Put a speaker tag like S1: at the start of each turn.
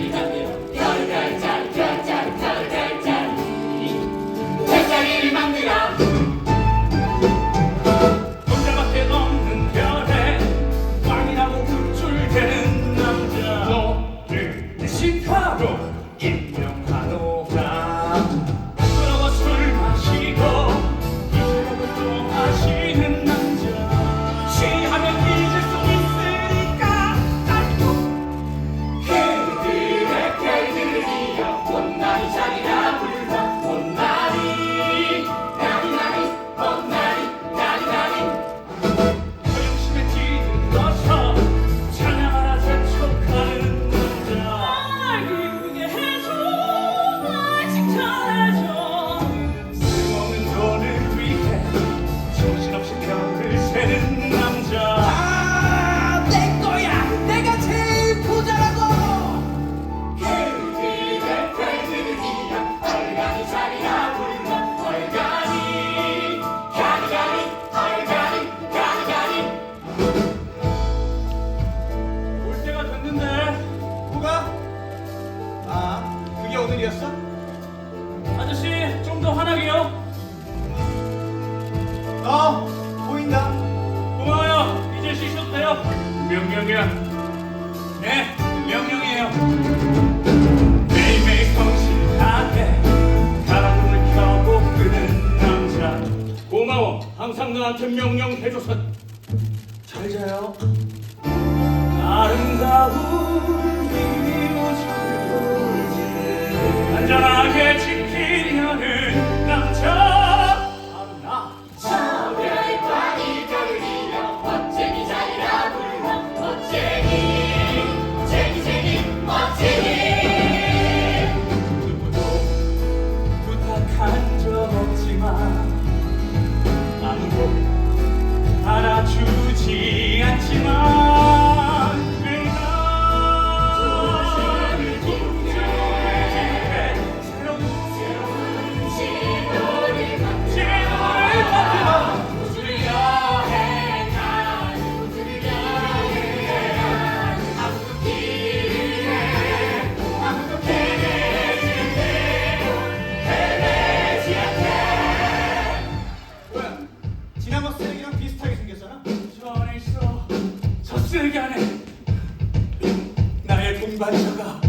S1: Amen. 고맙습니다.
S2: 고마워요. 이제 쉬셔도 돼요. 명령이야. 네, 명령이에요. 매일매일 성실하게 가랑을 켜고 끄는 남자. 고마워. 항상 너한테 명령해줘서. 잘 자요. 아름다운 이웃을 안전하게 지키려는
S1: 얘기
S2: 안 해. 나의 동반자가